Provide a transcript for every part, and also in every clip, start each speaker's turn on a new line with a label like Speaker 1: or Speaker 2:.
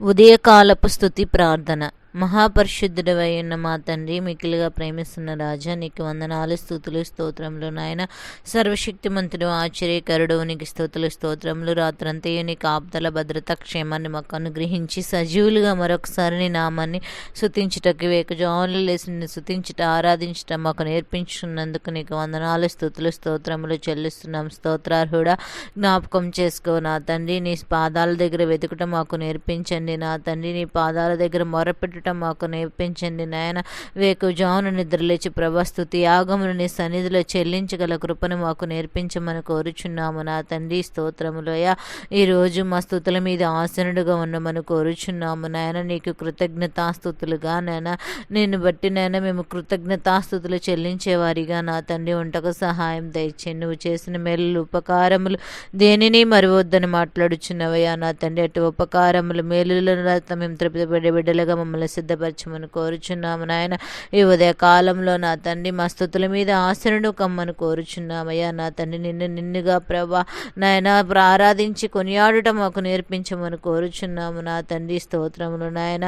Speaker 1: ఉదయకాలపు స్థుతి ప్రార్థన. మహాపరిశుద్ధుడవైన మా తండ్రి మిక్కిలుగా ప్రేమిస్తున్న రాజా నీకు వందనాలు స్థుతులు స్తోత్రములు నాయన. సర్వశక్తిమంతుడు ఆశ్చర్యకరుడు నీకు స్థుతులు స్తోత్రములు రాత్రంతయు నీ కాపుదల భద్రత క్షేమాన్ని మాకు అనుగ్రహించి సజీవులుగా మరొకసారి నీ నామాన్ని శుతించుటకు వేకజాములు లేసి నిన్ను స్థుతించుట ఆరాధించుట మాకు నేర్పించుకున్నందుకు నీకు వందనాలు స్థుతులు స్తోత్రములు చెల్లిస్తున్నాం. స్తోత్రార్హుడా జ్ఞాపకం చేసుకో నా తండ్రి నీ పాదాల దగ్గర వెతుకుట మాకు నేర్పించండి. నా తండ్రి నీ పాదాల దగ్గర మొరపెట్టుట మాకు నేర్పించండి నాయన. వేకు జామును నిద్రలేచి ప్రభస్తుతి యాగమును నీ సన్నిధిలో చెల్లించగల కృపను మాకు నేర్పించమని కోరుచున్నాము నా తండ్రి. స్తోత్రములోయ ఈరోజు మా స్థుతుల మీద ఆసనుడుగా ఉండమని కోరుచున్నాము నాయన. నీకు కృతజ్ఞతాస్థుతులుగా నాయన. నిన్ను బట్టి నాయన మేము కృతజ్ఞతాస్థుతులు చెల్లించేవారిగా నా తండ్రి. ఉంటకు సహాయం దయచేయండి నువ్వు చేసిన మేలు ఉపకారములు దేనిని మరవద్దని మాట్లాడుచున్నవయ్యా నా తండ్రి. అటు ఉపకారములు మేలులను మేము తృప్తిపడే బిడ్డలుగా మమ్మల్ని సిద్ధపరచమని కోరుచున్నాము నాయన. ఈ ఉదయ కాలంలో నా తండ్రి మా స్థుతుల మీద ఆశనుడు కమ్మని కోరుచున్నామయ్యా. నా తండ్రి నిన్ను నిన్నుగా ప్రభా నాయన ఆరాధించి కొనియాడుట మాకు నేర్పించమని కోరుచున్నాము నా తండ్రి. స్తోత్రములు నాయన.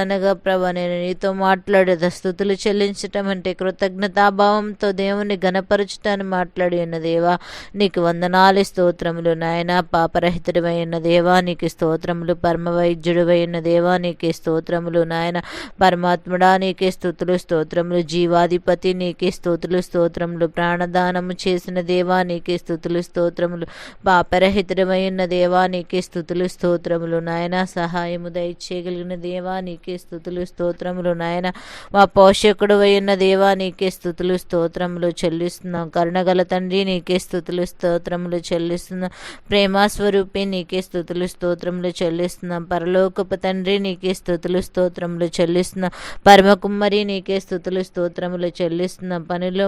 Speaker 1: అనగా ప్రభా నేను నీతో మాట్లాడేది స్థుతులు చెల్లించటం అంటే కృతజ్ఞతాభావంతో దేవుని గణపరచుటాన్ని మాట్లాడి ఉన్న దేవా నీకు వందనాలు స్తోత్రములు నాయన. పాపరహితుడివైన దేవా నీకు స్తోత్రములు పరమ వైద్యుడివైన దేవా నీకే స్తోత్రములు నాయన. పరమాత్ముడా నీకే స్థుతులు స్తోత్రములు. జీవాధిపతి నీకే స్థుతులు స్తోత్రములు. ప్రాణదానము చేసిన దేవా నీకే స్థుతులు స్తోత్రములు. పాపరహితుడమైన దేవా నీకే స్థుతులు స్తోత్రములు. నాయన సహాయము దయచేయగలిగిన దేవా నీకే స్థుతులు స్తోత్రములు. నాయన మా పోషకుడు అయిన దేవా నీకే స్థుతులు స్తోత్రములు చెల్లిస్తున్నాం. కరుణగల తండ్రి నీకే స్థుతులు స్తోత్రములు చెల్లిస్తున్నాం. ప్రేమాస్వరూపి నీకే స్థుతులు స్తోత్రములు చెల్లిస్తున్నాం. పరలోకపు తండ్రి నీకే స్థుతులు స్తోత్రములు చెల్లిస్తున్నాం పరమ కుమ్మరి నీకే స్థుతులు స్తోత్రములు చెల్లిస్తున్నాం పనిలో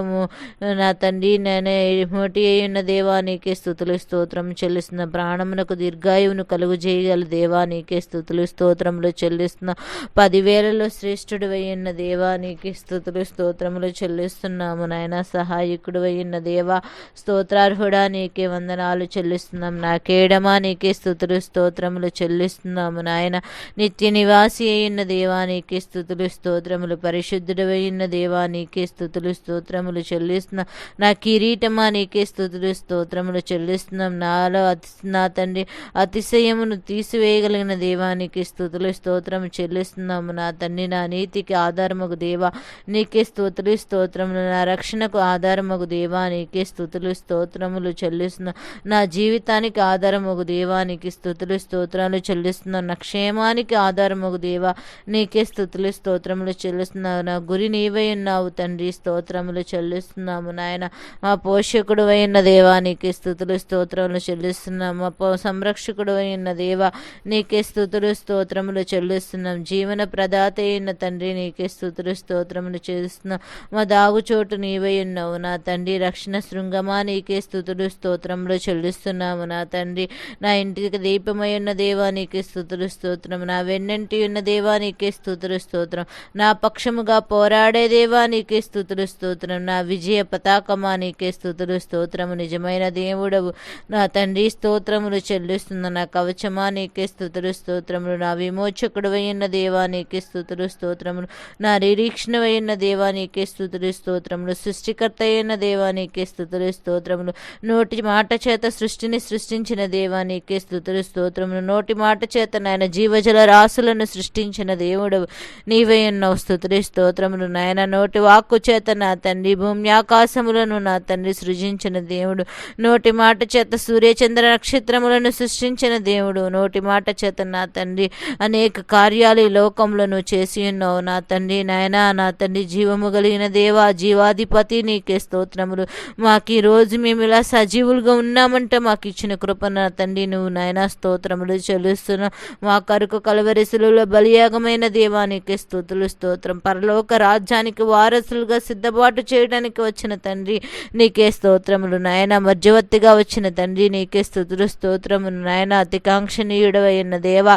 Speaker 1: నా తండ్రి నేనే మోటి అయి ఉన్న దేవా నీకే స్థుతులు స్తోత్రం చెల్లిస్తున్న ప్రాణమునకు దీర్ఘాయువును కలుగు చేయగల దేవా నీకే స్థుతులు స్తోత్రములు చెల్లిస్తున్న పదివేలలో శ్రేష్ఠుడు ఉన్న దేవా నీకే స్థుతులు స్తోత్రములు చెల్లిస్తున్నాము. నాయన సహాయకుడు ఉన్న దేవా స్తోత్రార్హుడా నీకే వందనాలు చెల్లిస్తున్నాం నా కేడమా నీకే స్థుతులు స్తోత్రములు చెల్లిస్తున్నాము. నాయన నిత్య నివాసి అయిన అయిన దేవానికి స్థుతులు స్తోత్రములు. పరిశుద్ధుడవైన దేవానికి స్థుతులు స్తోత్రములు చెల్లిస్తున్నాం నా కిరీటమా నీకే స్థుతులు స్తోత్రములు చెల్లిస్తున్నాం. నాలో అతి నా తండ్రి అతిశయమును తీసివేయగలిగిన దేవానికి స్థుతులు స్తోత్రం చెల్లిస్తున్నాము నా తండ్రి నా నీతికి ఆధారముకు దేవా నీకే స్థుతులు స్తోత్రములు. నా రక్షణకు ఆధారమగు దేవా నీకే స్థుతులు స్తోత్రములు చెల్లిస్తున్నాం నా జీవితానికి ఆధారమగు దేవానికి స్థుతులు స్తోత్రాలు చెల్లిస్తున్నాం నా క్షేమానికి ఆధారమగు దేవా నీకే స్థుతులు స్తోత్రములు చెల్లిస్తున్నావు. నా గురి నీవై ఉన్నావు తండ్రి స్తోత్రములు చెల్లిస్తున్నాము. నాయన మా పోషకుడు అయిన దేవా నీకే స్థుతులు స్తోత్రములు చెల్లిస్తున్నాము. మా పో సంరక్షకుడు అయిన దేవా నీకే స్థుతులు స్తోత్రములు చెల్లిస్తున్నాం జీవన ప్రదాత అయిన తండ్రి నీకే స్థుతులు స్తోత్రములు చేస్తున్నాం మా దాగుచోటు నీవై ఉన్నావు. నా తండ్రి రక్షణ శృంగమా నీకే స్థుతులు స్తోత్రములు చెల్లిస్తున్నాము. నా తండ్రి నా ఇంటికి దీపమై ఉన్న దేవా నీకే స్థుతులు స్తోత్రము. నా వెన్నంటి ఉన్న దేవ నీకే స్థుతులు స్తోత్రం. నా పక్షముగా పోరాడే దేవా నీకే స్థుతులు స్తోత్రం. నా విజయ పతాకమా నీకే స్థుతులు స్తోత్రము. నిజమైన దేవుడవు. నా తండ్రి స్తోత్రములు చెల్లిస్తున్న నా కవచమా నీకే స్థుతులు స్తోత్రములు. నా విమోచకుడు అయిన దేవా నీకే స్థుతులు స్తోత్రములు. నా నిరీక్షణ అయిన దేవా నీకే స్థుతులు స్తోత్రములు. సృష్టికర్త అయిన దేవా నీకే స్థుతులు స్తోత్రములు. నోటి మాట చేత సృష్టిని సృష్టించిన దేవా నీకే స్థుతులు స్తోత్రములు. నోటి మాట చేత నాయన జీవజల రాసులను సృష్టించిన దేవుడు నీవే ఉన్నావు స్థుతులు స్తోత్రములు నాయన. నోటి వాక్కు చేత నా తండ్రి భూమి ఆకాశములను నా తండ్రి సృజించిన దేవుడు. నోటి మాట చేత సూర్యచంద్ర నక్షత్రములను సృష్టించిన దేవుడు. నోటి మాట చేత నా తండ్రి అనేక కార్యాలు ఈ లోకంలో నువ్వు చేసి ఉన్నావు నా తండ్రి నాయన. నా తండ్రి జీవము కలిగిన దేవా జీవాధిపతి నీకే స్తోత్రములు. మాకు ఈ రోజు మేము ఇలా సజీవులుగా ఉన్నామంటే మాకు ఇచ్చిన కృప నా తండ్రి. నువ్వు నాయన స్తోత్రములు చెల్లిస్తున్నావు. మా కరుకు కలవరిసులలో బలియాగమైన దేవానికి స్థుతులు స్తోత్రం. పరలోక రాజ్యానికి వారసులుగా సిద్ధపాటు చేయడానికి వచ్చిన తండ్రి నీకే స్తోత్రములు నాయన. మధ్యవర్తిగా వచ్చిన తండ్రి నీకే స్థుతులు స్తోత్రములు నాయన. అతికాంక్షణీయుడవైన దేవా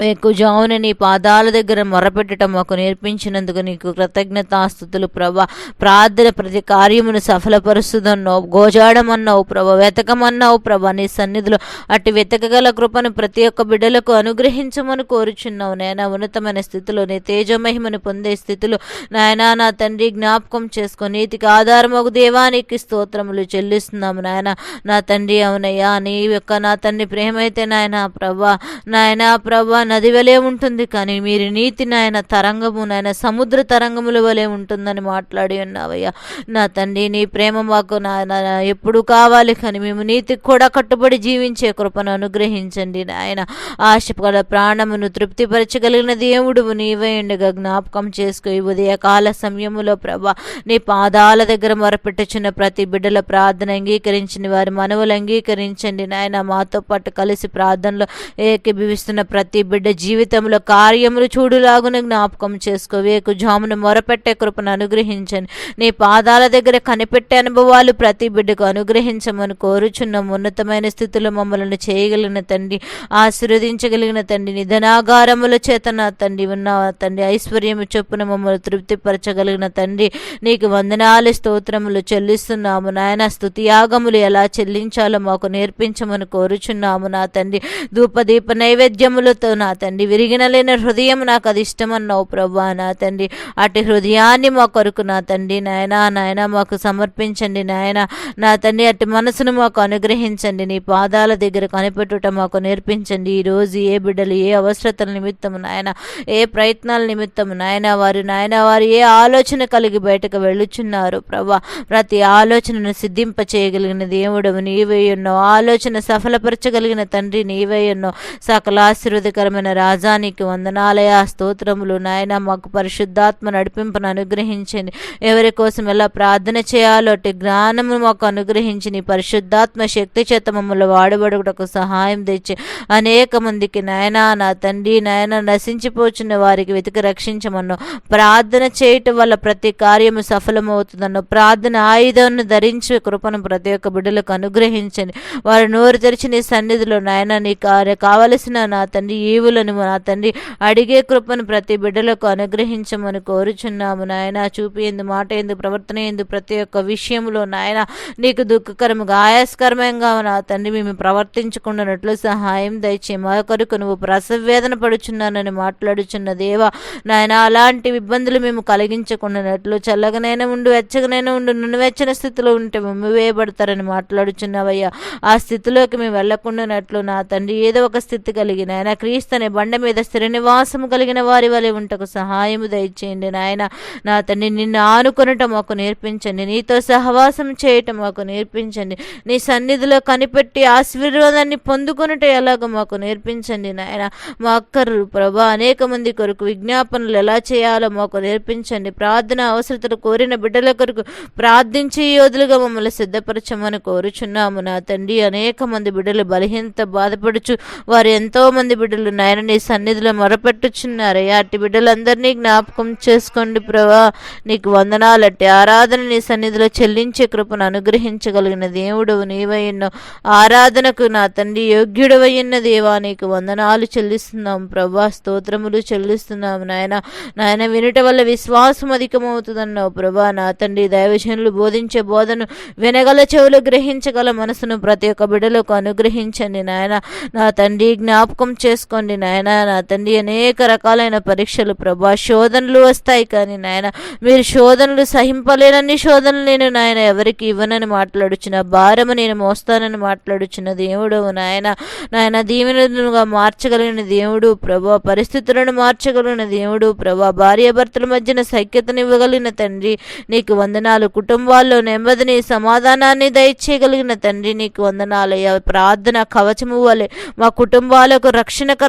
Speaker 1: కుజావుని నీ పాదాల దగ్గర మొరపెట్టడం మాకు నేర్పించినందుకు నీకు కృతజ్ఞతాస్థుతులు ప్రభా. ప్రార్థన ప్రతి కార్యమును సఫలపరుస్తుందన్నావు. గోజాడమన్నావు ప్రభ. వెతకమన్నావు ప్రభ. నీ సన్నిధిలో అటు వెతకగల కృపను ప్రతి ఒక్క బిడ్డలకు అనుగ్రహించమని కోరుచున్నావు. నాయన ఉన్నతమైన స్థితిలో నీ తేజమహిమను పొందే స్థితిలో నాయనా నా తండ్రి జ్ఞాపకం చేసుకొని నీతికి ఆధారమగు దేవానికి స్తోత్రములు చెల్లిస్తున్నాము నాయన. నా తండ్రి అవునయ్యా. నీ యొక్క నా తండ్రి ప్రేమైతే నాయన ప్రభా. నాయనా ప్రభా నది వలె ఉంటుంది కానీ మీరు నీతి నాయన తరంగము నాయన సముద్ర తరంగముల వలె ఉంటుందని మాట్లాడి ఉన్నావయ్యా. నా తండ్రి నీ ప్రేమ మాకు నాయన ఎప్పుడు కావాలి కానీ మేము నీతికి కూడా కట్టుబడి జీవించే కృపను అనుగ్రహించండి నాయన. ఆశపడ ప్రాణమును తృప్తిపరచగలిగిన దేవుడు నీవే జ్ఞాపకం చేసుకో. ఈ ఉదయకాల సమయములో ప్రభా నీ పాదాల దగ్గర మొరపెట్టుచున్న ప్రతి బిడ్డల ప్రార్థన అంగీకరించిన వారి మనవులు అంగీకరించండి నాయన. మాతో పాటు కలిసి ప్రార్థనలో ఏకీభవిస్తున్న ప్రతి బిడ్డ బిడ్డ జీవితంలో కార్యములు చూడులాగున జ్ఞాపకం చేసుకో. వేకు జామును మొరపెట్టే కృపను అనుగ్రహించండి నీ పాదాల దగ్గర కనిపెట్టే అనుభవాలు ప్రతి బిడ్డకు అనుగ్రహించమని కోరుచున్నాం ఉన్నతమైన స్థితిలో మమ్మల్ని చేయగలిగిన తండ్రి ఆశీర్వదించగలిగిన తండ్రి నిధనాగారముల చేత నా తండ్రి ఉన్న తండ్రి ఐశ్వర్యము చొప్పున మమ్మల్ని తృప్తిపరచగలిగిన తండ్రి నీకు వందనాలు స్తోత్రములు చెల్లిస్తున్నాము. నాయన స్థుతియాగములు ఎలా చెల్లించాలో మాకు నేర్పించమని కోరుచున్నాము నా తండ్రి. ధూపదీప నైవేద్యములతో నా నా తండ్రి విరిగినలేని హృదయం నాకు అది ఇష్టమన్నావు ప్రభా నా తండ్రి. అటు హృదయాన్ని మా కొరకు నా తండ్రి నాయన నాయన మాకు సమర్పించండి నాయన. నా తండ్రి అటు మనసును మాకు అనుగ్రహించండి. నీ పాదాల దగ్గర కనిపెట్టుట మాకు నేర్పించండి. ఈరోజు ఏ బిడ్డలు ఏ అవసరతల నిమిత్తం నాయన ఏ ప్రయత్నాల నిమిత్తం నాయన వారు నాయన వారు ఏ ఆలోచన కలిగి బయటకు వెళ్ళుచున్నారు ప్రభా. ప్రతి ఆలోచనను సిద్ధింప చేయగలిగిన దేవుడవు నీవే ఉన్నావు ఆలోచన సఫలపరచగలిగిన తండ్రి నీవే ఉన్నావు సకల ఆశీర్వదకరమైన రాజానికి వందనాలయ స్తోత్రములు నాయన మాకు పరిశుద్ధాత్మ నడిపింపును అనుగ్రహించండి. ఎవరి కోసం ఎలా ప్రార్థన చేయాలో జ్ఞానము మాకు అనుగ్రహించి నీ పరిశుద్ధాత్మ శక్తి చేత మమ్మల్ని వాడబడుటకు సహాయం తెచ్చి అనేక మందికి నాయన నా తండ్రి నాయన నశించిపోచున్న వారికి వెతికి రక్షించమన్నావు ప్రార్థన చేయటం వల్ల ప్రతి కార్యము సఫలమవుతుందన్నో ప్రార్థన ఆయుధాన్ని ధరించి కృపను ప్రతి ఒక్క బిడ్డలకు అనుగ్రహించండి. వారు నోరు తెరిచి నీ సన్నిధిలో నాయన నీ కార్య కావలసిన నా తండ్రి ఈ ఈవులను నా తండ్రి అడిగే కృపను ప్రతి బిడ్డలకు అనుగ్రహించమని కోరుచున్నాము నాయన. చూపి ఎందు మాట ఎందు ప్రవర్తన ఎందు ప్రతి ఒక్క విషయంలో నాయన నీకు దుఃఖకరముగా ఆయాస్కరమంగా నా తండ్రి మేము ప్రవర్తించుకున్నట్లు సహాయం దయచే మా కొరకు నువ్వు ప్రసవేదన పడుచున్నానని మాట్లాడుచున్న దేవా నాయన అలాంటి ఇబ్బందులు మేము కలిగించకుండానట్లు చల్లగనైనా ఉండు వెచ్చగనైనా ఉండు నువ్వు వెచ్చని స్థితిలో ఉంటే మమ్మి వేయబడతారని మాట్లాడుచున్నావయ్యా. ఆ స్థితిలోకి మేము వెళ్ళకుండానట్లు నా తండ్రి ఏదో ఒక స్థితి కలిగిన ఆయన క్రీస్తు అనే బండ మీద స్థిర నివాసము కలిగిన వారి వలె ఉంటకు సహాయము దయచేయండి నాయన. నా తండ్రి నిన్ను ఆనుకొనటం మాకు నేర్పించండి. నీతో సహవాసం చేయటం మాకు నేర్పించండి. నీ సన్నిధిలో కనిపెట్టి ఆశీర్వాదాన్ని పొందుకొనుట ఎలాగో మాకు నేర్పించండి నాయన. మా అక్కరు ప్రభా అనేక మంది కొరకు విజ్ఞాపనలు ఎలా చేయాలో మాకు నేర్పించండి. ప్రార్థన అవసరతలు కోరిన బిడ్డల కొరకు ప్రార్థించే యోధులుగా మమ్మల్ని సిద్ధపరచమని కోరుచున్నాము. నా తండ్రి అనేక మంది బిడ్డలు బలహీనత బాధపడుచు వారు ఎంతో మంది బిడ్డలు నాయన నీ సన్నిధిలో మొరపెట్టుచున్నారయ్యా అట్టి బిడ్డలందరినీ జ్ఞాపకం చేసుకోండి ప్రభా. నీకు వందనాలట్టి. ఆరాధన నీ సన్నిధిలో చెల్లించే కృపను అనుగ్రహించగలిగిన దేవుడు నీవయ్యన్నో ఆరాధనకు నా తండ్రి యోగ్యుడవయ్యన్న దేవా నీకు వందనాలు చెల్లిస్తున్నాం ప్రభా. స్తోత్రములు చెల్లిస్తున్నాం నాయన. నాయన వినుట వల్ల విశ్వాసం అధికమవుతుందన్నావు ప్రభా. నా తండ్రి దైవజనులు బోధించే బోధను వినగల చెవులు గ్రహించగల మనసును ప్రతి ఒక్క బిడ్డలకు అనుగ్రహించండి నాయన. నా తండ్రి జ్ఞాపకం చేసుకోండి. నాయన నా తండ్రి అనేక రకాలైన పరీక్షలు ప్రభా శోధనలు వస్తాయి కానీ నాయన మీరు శోధనలు సహింపలేనన్ని శోధనలు నేను నాయన ఎవరికి ఇవ్వనని మాట్లాడుచున్న భారము నేను మోస్తానని మాట్లాడుచున్న దేవుడు నాయన. నాయన దీవెనలుగా మార్చగలిగిన దేవుడు ప్రభా పరిస్థితులను మార్చగలిగిన దేవుడు ప్రభా భార్యాభర్తల మధ్యన సఖ్యతనివ్వగలిగిన తండ్రి నీకు వందనాలు. కుటుంబాల్లో నెమ్మదిని సమాధానాన్ని దయచేయగలిగిన తండ్రి నీకు వందనాలయ్యా ప్రార్థన కవచము వలె మా కుటుంబాలకు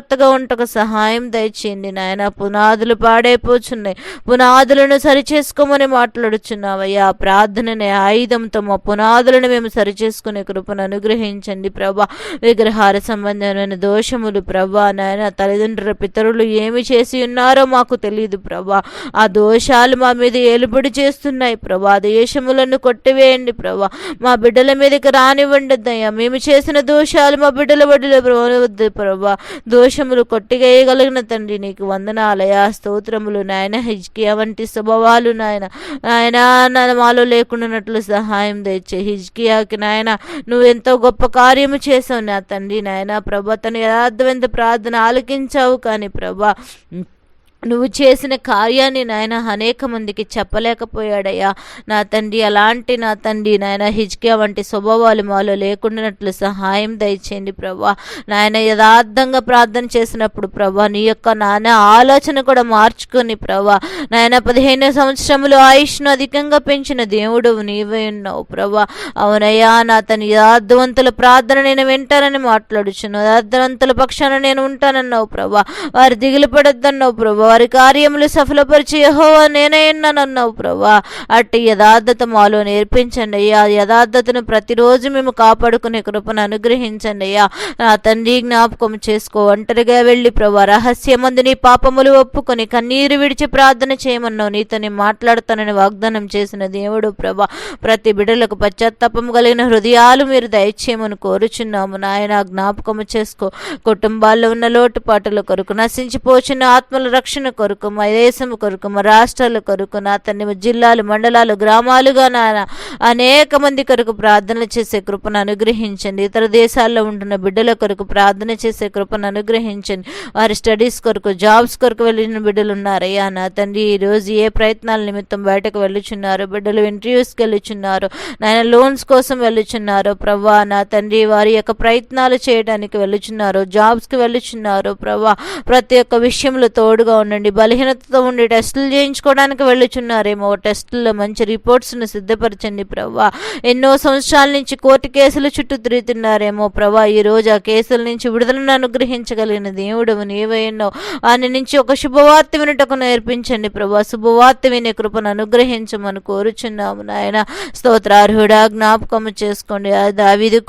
Speaker 1: జాగ్రత్తగా ఉంటకు సహాయం దయచేయండి నాయన. పునాదులు పాడైపోచున్నాయి. పునాదులను సరిచేసుకోమని మాట్లాడుచున్నావయ్యా. ప్రార్థననే ఆయుధంతో మా పునాదులను మేము సరిచేసుకునే కృపను అనుగ్రహించండి ప్రభా. విగ్రహార సంబంధమైన దోషములు ప్రభా నాయన. తల్లిదండ్రుల పితరులు ఏమి చేసి ఉన్నారో మాకు తెలియదు ప్రభా. ఆ దోషాలు మా మీద ఏలుబడి చేస్తున్నాయి ప్రభా. దేశములను కొట్టివేయండి ప్రభా. మా బిడ్డల మీదకి రానివ్వండి అయ్యా. మేము చేసిన దోషాలు మా బిడ్డల బడిలో వద్దు ప్రభా. దోష దోషములు కొట్టిగేయగలిగిన తండ్రి నీకు వందనాలయా స్తోత్రములు నాయన హిజ్కియా వంటి స్వభావాలు నాయన. నాయన నా- మాలో లేకుండానట్లు సహాయం తెచ్చే హిజ్కియాకి నాయన నువ్వు ఎంతో గొప్ప కార్యము చేసావు నా తండ్రి నాయన. ప్రభా తను యథార్థమైన ప్రార్థన ఆలకించావు కానీ ప్రభా నువ్వు చేసిన కార్యాన్ని నాయన అనేక మందికి చెప్పలేకపోయాడయ్యా. నా తండ్రి అలాంటి నా తండ్రి నాయన హిజ్కియా వంటి స్వభావాలు మాలో లేకుండానట్లు సహాయం దయచేయండి ప్రభా. నాయన యథార్థంగా ప్రార్థన చేసినప్పుడు ప్రభా నీ యొక్క నాన్న ఆలోచన కూడా మార్చుకొని ప్రభా. నాయన పదిహేను సంవత్సరములు ఆయుష్ను అధికంగా పెంచిన దేవుడు నీవే ఉన్నావు ప్రభా. అవునయ్యా నా తన యథార్థవంతుల ప్రార్థన నేను వింటానని మాట్లాడుచున్నావు. యథార్థవంతుల పక్షాన నేను ఉంటానన్నావు ప్రభా. వారు దిగులు పడొద్దన్నావు ప్రభా. వారి కార్యములు సఫలపరిచి యహోవా నేనే అన్నావు ప్రభా. అట్టి యథార్థత మాలో నేర్పించండి అయ్యా. యథార్థతను ప్రతిరోజు మేము కాపాడుకునే కృపను అనుగ్రహించండి అయ్యా. నా తండ్రి జ్ఞాపకం చేసుకో. ఒంటరిగా వెళ్ళి ప్రభా రహస్యమందు నీ పాపములు ఒప్పుకొని కన్నీరు విడిచి ప్రార్థన చేయమన్నావు. నీతోని మాట్లాడుతానని వాగ్దానం చేసిన దేవుడు ప్రభా. ప్రతి బిడ్డలకు పశ్చాత్తాపం కలిగిన హృదయాలు మీరు దయచేయమని కోరుచున్నాము. నాయన జ్ఞాపకము చేసుకో. కుటుంబాల్లో ఉన్న లోటుపాటుల కొరకు నశించిపోచిన ఆత్మల రక్షణ కొరకు మా దేశం కొరకు మా రాష్ట్రాల కొరకు నా తండ్రి జిల్లాలు మండలాలు గ్రామాలుగా నా అనేక మంది కొరకు ప్రార్థనలు చేసే కృపను అనుగ్రహించండి. ఇతర దేశాల్లో ఉంటున్న బిడ్డల కొరకు ప్రార్థన చేసే కృపను అనుగ్రహించండి. వారి స్టడీస్ కొరకు జాబ్స్ కొరకు వెళ్ళిన బిడ్డలు ఉన్నారయ్యా నా తండ్రి. ఈ రోజు ఏ ప్రయత్నాల నిమిత్తం బయటకు వెళ్ళుచున్నారు బిడ్డలు ఇంటర్వ్యూస్కి వెళ్ళుచున్నారు నాయన లోన్స్ కోసం వెళ్ళుచున్నారు ప్రభా నా తండ్రి వారి యొక్క ప్రయత్నాలు చేయడానికి వెళ్ళుచున్నారు జాబ్స్కి వెళ్ళుచున్నారు ప్రభా ప్రతి ఒక్క విషయంలో తోడుగా ఉండండి. బలహీనతతో ఉండి టెస్టులు చేయించుకోవడానికి వెళ్ళుచున్నారేమో. టెస్టుల్లో మంచి రిపోర్ట్స్ను సిద్ధపరచండి ప్రభా ఎన్నో సంవత్సరాల నుంచి కోర్టు కేసులు చుట్టూ తిరుగుతున్నారేమో ప్రభా ఈ రోజు ఆ కేసుల నుంచి విడుదలను అనుగ్రహించగలిగిన దేవుడు నీవే ఆయన నుంచి ఒక శుభవార్త వినుటకు నేర్పించండి ప్రభా శుభవార్త వినే కృపను అనుగ్రహించమని కోరుచున్నాము నాయన. స్తోత్రార్హుడా జ్ఞాపకము చేసుకోండి. ఆ దావీదు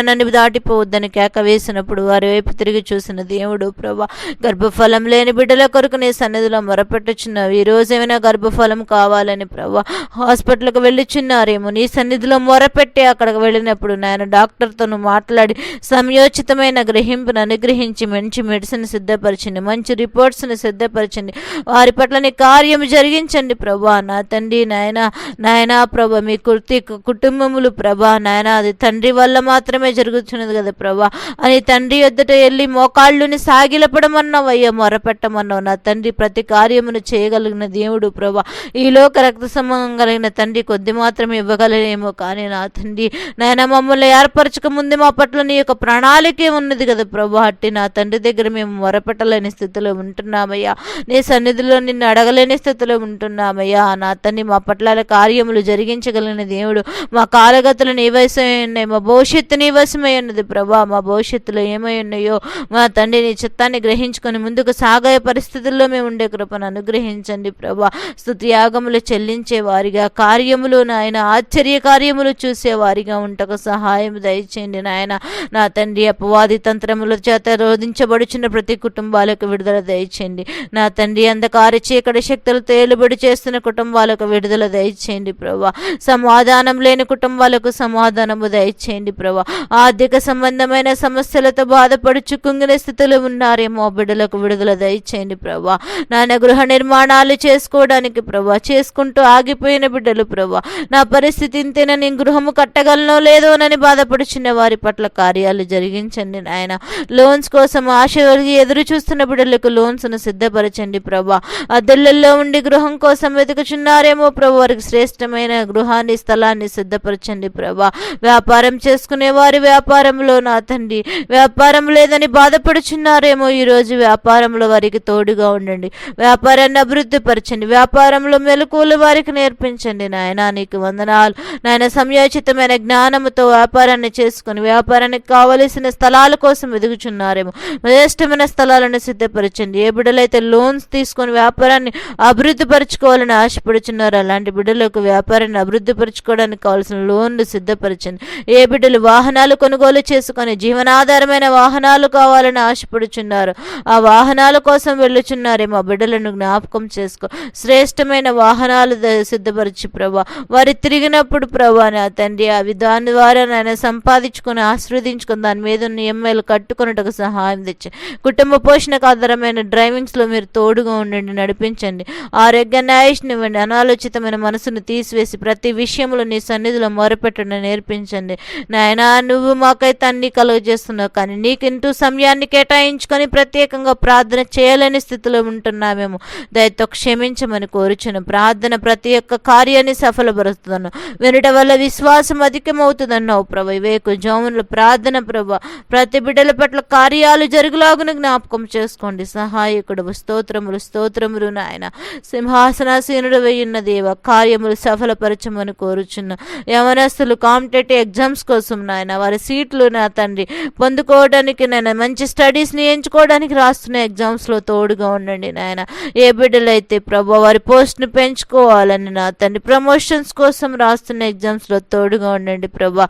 Speaker 1: నన్ను దాటిపోవద్దని కేక వేసినప్పుడు వారి వైపు తిరిగి చూసిన దేవుడు ప్రభా గర్భఫలం లేని బిడ్డల కొరకు నీ సన్నిధిలో మొరపెట్టుచున్నావు. ఈ రోజు ఏమైనా గర్భఫలం కావాలని ప్రభా హాస్పిటల్కి వెళ్ళిచున్నారేమో నీ సన్నిధిలో మొరపెట్టి అక్కడికి వెళ్ళినప్పుడు నాయన డాక్టర్తోను మాట్లాడి సమయోచితమైన గ్రహింపును అనుగ్రహించి మంచి మెడిసిన్ సిద్ధపరచండి మంచి రిపోర్ట్స్ని సిద్ధపరచండి. వారి పట్ల నీ కార్యం జరిగించండి ప్రభా నా తండ్రి నాయన నాయనా ప్రభా మీ కుర్తి కుటుంబములు ప్రభా నాయన అది తండ్రి వల్ల మాత్రమే జరుగుతున్నది కదా ప్రభా అని తండ్రి ఎద్దట వెళ్ళి మోకాళ్ళుని సాగిలపడమన్నావు అయ్యా మొరపెట్టమన్నావు. నా తండ్రి తండ్రి ప్రతి కార్యమును చేయగలిగిన దేవుడు ప్రభా. ఈ లోక రక్త సంబంధం కలిగిన తండ్రి కొద్ది మాత్రమే ఇవ్వగలనేమో కానీ నా తండ్రి నాయన మమ్మల్ని ఏర్పరచక ముందు మా పట్ల నీ యొక్క ప్రణాళికే ఉన్నది కదా ప్రభా. అట్టి నా తండ్రి దగ్గర మేము మొరపెట్టలేని స్థితిలో ఉంటున్నామయ్యా. నీ సన్నిధిలో నిన్ను అడగలేని స్థితిలో ఉంటున్నామయ్యా. నా తండ్రి మా పట్ల కార్యములు జరిగించగలిగిన దేవుడు మా కాలగతులు నివశమై ఉన్నాయి మా భవిష్యత్తు నీ వశమై ఉన్నది ప్రభా. మా భవిష్యత్తులో ఏమై ఉన్నాయో మా తండ్రి నీ చిత్తాన్ని గ్రహించుకొని ముందుకు సాగే పరిస్థితుల్లో మేము ఉండే కృపను అనుగ్రహించండి ప్రభా. స్తుతియాగములు చెల్లించే వారిగా కార్యములు నాయన ఆశ్చర్య కార్యములు చూసే వారిగా ఉంటకు సహాయం దయచేయండి నాయన. నా తండ్రి అపవాది తంత్రముల చేత రోధించబడుచున్న ప్రతి కుటుంబాలకు విడుదల దయచేయండి. నా తండ్రి అంధకార చీకటి శక్తులు తేలుబడి చేస్తున్న కుటుంబాలకు విడుదల దయచేయండి ప్రభా. సమాధానం లేని కుటుంబాలకు సమాధానము దయచేయండి ప్రభా. ఆర్థిక సంబంధమైన సమస్యలతో బాధపడుచు కుంగిన స్థితిలో ఉన్నారేమో బిడ్డలకు విడుదల దయచేయండి ప్రభా. నాయన గృహ నిర్మాణాలు చేసుకోవడానికి ప్రభా చేసుకుంటూ ఆగిపోయిన బిడ్డలు ప్రభా నా పరిస్థితి ఇంతేనా నేను గృహము కట్టగలనో లేదోనని బాధపడుచున్న వారి పట్ల కార్యాలు జరిగించండి నాయన. లోన్స్ కోసం ఆశ కలిగి ఎదురు చూస్తున్న బిడ్డలకు లోన్స్ను సిద్ధపరచండి ప్రభా. అద్దెళ్ళలో ఉండి గృహం కోసం వెతుకుచున్నారేమో ప్రభు వారికి శ్రేష్టమైన గృహాన్ని స్థలాన్ని సిద్ధపరచండి ప్రభా. వ్యాపారం చేసుకునే వారి వ్యాపారంలో నా తండ్రి వ్యాపారం లేదని బాధపడుచున్నారేమో ఈరోజు వ్యాపారంలో వారికి తోడుగా ఉండి ఉండండి. వ్యాపారాన్ని అభివృద్ధిపరచండి వ్యాపారంలో మెలకువలు వారికి నేర్పించండి నాయన. నీకు వందనాలు. నాయన సమయోచితమైన జ్ఞానముతో వ్యాపారాన్ని చేసుకుని వ్యాపారానికి కావలసిన స్థలాల కోసం ఎదుగుచున్నారేమో శ్రేష్టమైన స్థలాలను సిద్ధపరచండి. ఏ బిడ్డలైతే లోన్స్ తీసుకొని వ్యాపారాన్ని అభివృద్ధి పరచుకోవాలని ఆశపడుచున్నారో అలాంటి బిడ్డలకు వ్యాపారాన్ని అభివృద్ధిపరచుకోవడానికి కావాల్సిన లోన్లు సిద్ధపరచండి. ఏ బిడ్డలు వాహనాలు కొనుగోలు చేసుకొని జీవనాధారమైన వాహనాలు కావాలని ఆశపడుచున్నారు ఆ వాహనాల కోసం వెళ్ళుచున్నారు ఉన్నారే మా బిడ్డలను జ్ఞాపకం చేసుకో. శ్రేష్టమైన వాహనాలు సిద్ధపరచు సిద్ధపరిచి ప్రభా. వారు తిరిగినప్పుడు ప్రభా నా తండ్రి అవి దాని ద్వారా నాయన సంపాదించుకొని ఆస్వాదించుకొని దాని మీద ఉన్న ఎంఎల్ కట్టుకున్నట్టుకు సహాయం తెచ్చి కుటుంబ పోషణకు ఆధారమైన డ్రైవింగ్స్లో మీరు తోడుగా ఉండండి నడిపించండి. ఆరోగ్య ఆరోగ్యాన్ని ఇవ్వండి అనాలోచితమైన మనసును తీసివేసి ప్రతి విషయంలో నీ సన్నిధిలో మొరపెట్టడం నేర్పించండి. నాయనా నువ్వు మాకైతే అన్ని కలుగజేస్తున్నావు కానీ నీకింటూ సమయాన్ని కేటాయించుకొని ప్రత్యేకంగా ప్రార్థన చేయలేని స్థితిలో ఉంటున్నామేమో దయతో క్షమించమని కోరుచును. ప్రార్థన ప్రతి ఒక్క కార్యాన్ని సఫలపరుస్తున్నాను వినటం వల్ల విశ్వాసం అధికమవుతుందన్నావు ప్రభు వివేకు జోములు ప్రార్థన ప్రభు. ప్రతి బిడ్డల పట్ల కార్యాలు జరుగులాగున జ్ఞాపకం చేసుకోండి. సహాయకుడు స్తోత్రములు స్తోత్రములు నాయన. సింహాసనాసీనుడు వేయున్న దేవ కార్యములు సఫలపరచమని కోరుచున్న యవనస్తులు కాంపిటేటివ్ ఎగ్జామ్స్ కోసం నాయన వారి సీట్లు నా తండ్రి పొందుకోవడానికి నేను మంచి స్టడీస్ని ఎంచుకోవడానికి రాస్తున్న ఎగ్జామ్స్లో తోడుగా ఉండండి నాయన. ఏ బిడ్డలైతే ప్రభు వారి పోస్ట్ని పెంచుకోవాలని నా తండ్రి ప్రమోషన్స్ కోసం రాస్తున్న ఎగ్జామ్స్లో తోడుగా ఉండండి ప్రభా.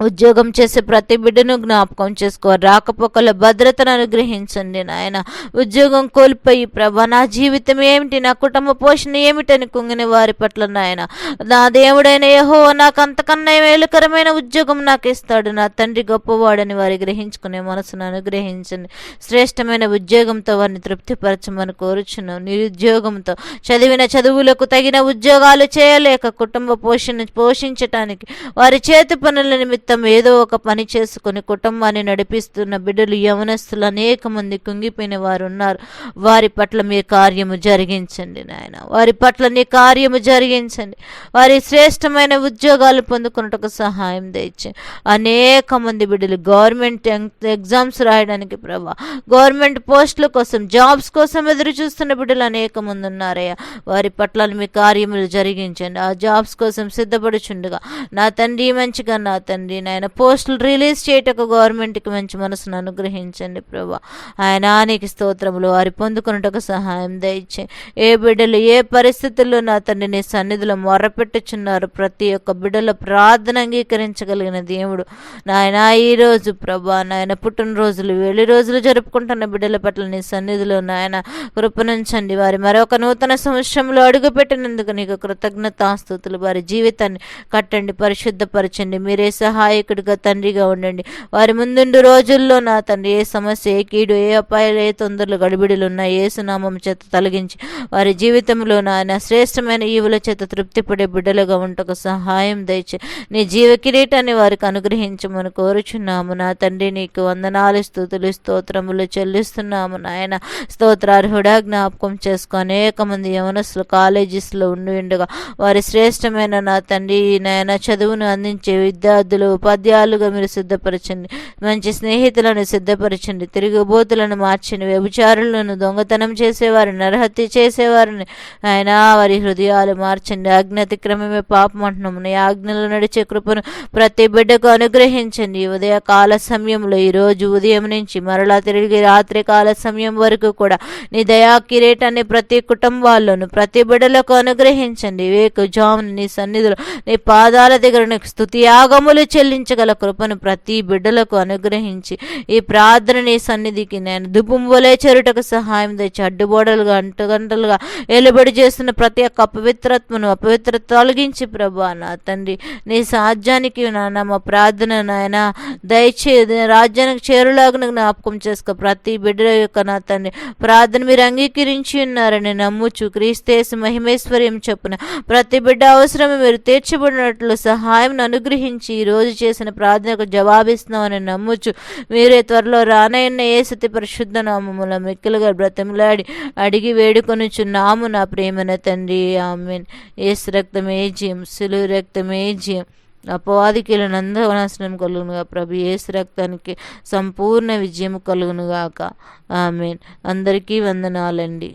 Speaker 1: ఉద్యోగం చేసే ప్రతి బిడ్డను జ్ఞాపకం చేసుకో. రాకపోకల భద్రతను అనుగ్రహించండి నాయన. ఉద్యోగం కోల్పోయి ప్రభా నా జీవితం ఏమిటి? నా కుటుంబ పోషణ ఏమిటని కుంగిన వారి పట్ల నాయన. నా దేవుడైన యహో నాకు అంతకన్నా మేలుకరమైన ఉద్యోగం నాకు ఇస్తాడు. నా తండ్రి గొప్పవాడని వారి గ్రహించుకునే మనసును అనుగ్రహించండి. శ్రేష్టమైన ఉద్యోగంతో వారిని తృప్తిపరచమని కోరుచున్నాం. నిరుద్యోగంతో చదివిన చదువులకు తగిన ఉద్యోగాలు చేయలేక కుటుంబ పోషణ పోషించటానికి వారి చేతి పనుల నిమిత్తం ఏదో ఒక పని చేసుకుని కుటుంబాన్ని నడిపిస్తున్న బిడ్డలు యవనస్తులు అనేక మంది కుంగిపోయిన వారు ఉన్నారు వారి పట్ల మీ కార్యము జరిగించండి నాయన. వారి పట్ల నీ కార్యము జరిగించండి. వారి శ్రేష్టమైన ఉద్యోగాలు పొందుకున్నట్టుకు సహాయం తెచ్చి అనేక మంది బిడ్డలు గవర్నమెంట్ ఎగ్జామ్స్ రాయడానికి ప్రభా గవర్నమెంట్ పోస్టుల కోసం జాబ్స్ కోసం ఎదురు చూస్తున్న బిడ్డలు అనేక మంది ఉన్నారయ్యా. వారి పట్ల మీ కార్యములు జరిగించండి. ఆ జాబ్స్ కోసం సిద్ధపడుచుండగా నా తండ్రి మంచిగా నా తండ్రి నాయన. పోస్టులు రిలీజ్ చేయటకు గవర్నమెంట్కి మంచి మనసును అనుగ్రహించండి ప్రభా. ఆయన నీకు స్తోత్రములు వారి పొందుకున్నటకు సహాయం దయచే ఏ బిడ్డలు ఏ పరిస్థితుల్లో నా తండ్రి నీ సన్నిధిలో మొరపెట్టుచున్నారు. ప్రతి ఒక్క బిడ్డల ప్రార్థన అంగీకరించగలిగిన దేవుడు నాయన. ఈ రోజు ప్రభా నాయన పుట్టినరోజులు వేలి రోజులు జరుపుకుంటున్న బిడ్డల పట్ల నీ సన్నిధిలో నాయన కృపణించండి వారి మరొక నూతన సంవత్సరంలో అడుగుపెట్టినందుకు నీకు కృతజ్ఞతాస్తుతులు వారి జీవితాన్ని కట్టండి పరిశుద్ధపరచండి. మీరే సహాయకుడిగా తండ్రిగా ఉండండి. వారి ముందుండు రోజుల్లో నా తండ్రి ఏ సమస్య ఏ కీడు ఏ అపాయాలు ఏ తొందరలు గడిబిడులు ఉన్నా ఏ సునామం చేత తొలగించి వారి జీవితంలో నాయన శ్రేష్టమైన ఈవుల చేత తృప్తిపడే బిడ్డలుగా ఉంటకు సహాయం దయచే నీ జీవ కిరీటాన్ని వారికి అనుగ్రహించమని కోరుచున్నాము. నా తండ్రి నీకు వందనాలు స్థుతులు స్తోత్రములు చెల్లిస్తున్నాము. నాయన స్తోత్రార్హుడా జ్ఞాపకం చేసుకు. అనేక మంది యవనస్తులు కాలేజెస్లో ఉండి ఉండగా వారి శ్రేష్టమైన నా తండ్రి నాయన చదువును అందించే విద్యార్థులు ఉపాధ్యాయులుగా మీరు సిద్ధపరచండి. మంచి స్నేహితులను సిద్ధపరచండి. తిరుగుబోతులను మార్చండి. వ్యభిచారులను దొంగతనం చేసేవారిని నరహత్య చేసేవారిని ఆయన వారి హృదయాలు మార్చండి. ఆజ్ఞాతిక్రమమే పాపం అంటున్నాము నీ ఆజ్ఞలు నడిచే కృపను ప్రతి బిడ్డకు అనుగ్రహించండి. ఉదయ కాల సమయంలో ఈరోజు ఉదయం నుంచి మరలా తిరిగి రాత్రి కాల సమయం వరకు కూడా నీ దయా కిరీటాన్ని ప్రతి కుటుంబాల్లోను ప్రతి బిడ్డలకు అనుగ్రహించండి. వేకు జామును నీ సన్నిధిలో నీ పాదాల దగ్గర నీకు స్థుతి యాగములు చెల్లించగల కృపను ప్రతి బిడ్డలకు అనుగ్రహించి ఈ ప్రార్థన నీ సన్నిధికి నేను దుపుంబులే చెరుటకు సహాయం తెచ్చి అడ్డుబోడలుగా అంటుగంటలుగా ఎలుబడి చేస్తున్న ప్రతి ఒక్క అపవిత్రత్వను అపవిత్ర తొలగించి ప్రభా నా తండ్రి. నీ సాధ్యానికి నాన్న మా ప్రార్థన నాయన. దయచే రాజ్యానికి చేరులాగా జ్ఞాపకం చేసుకో. ప్రతి బిడ్డ యొక్క నా తండ్రి ప్రార్థన మీరు అంగీకరించి ఉన్నారని నమ్ముచు. క్రీస్తేసు మహిమేశ్వర్యం చెప్పున ప్రతి బిడ్డ అవసరం మీరు తీర్చబడినట్లు సహాయం అనుగ్రహించి ఈ రోజు చేసిన ప్రార్థనకు జవాబిస్తున్నామని నమ్ముచు మీరే త్వరలో రానయ్యన్న ఏ సతి పరిశుద్ధ నామముల మిక్కులుగా బ్రతిమలాడి అడిగి వేడుకొనుచున్నాము నా ప్రేమన తండ్రి. ఆమెన్. ఏసు రక్తమే జయం సులు రక్తమే జయం. అపవాదికిల నందనాశనం కలుగునుగా ప్రభు. ఏసు రక్తానికి సంపూర్ణ విజయం కలుగునుగాక. ఆమెన్. అందరికీ వందనాలండి.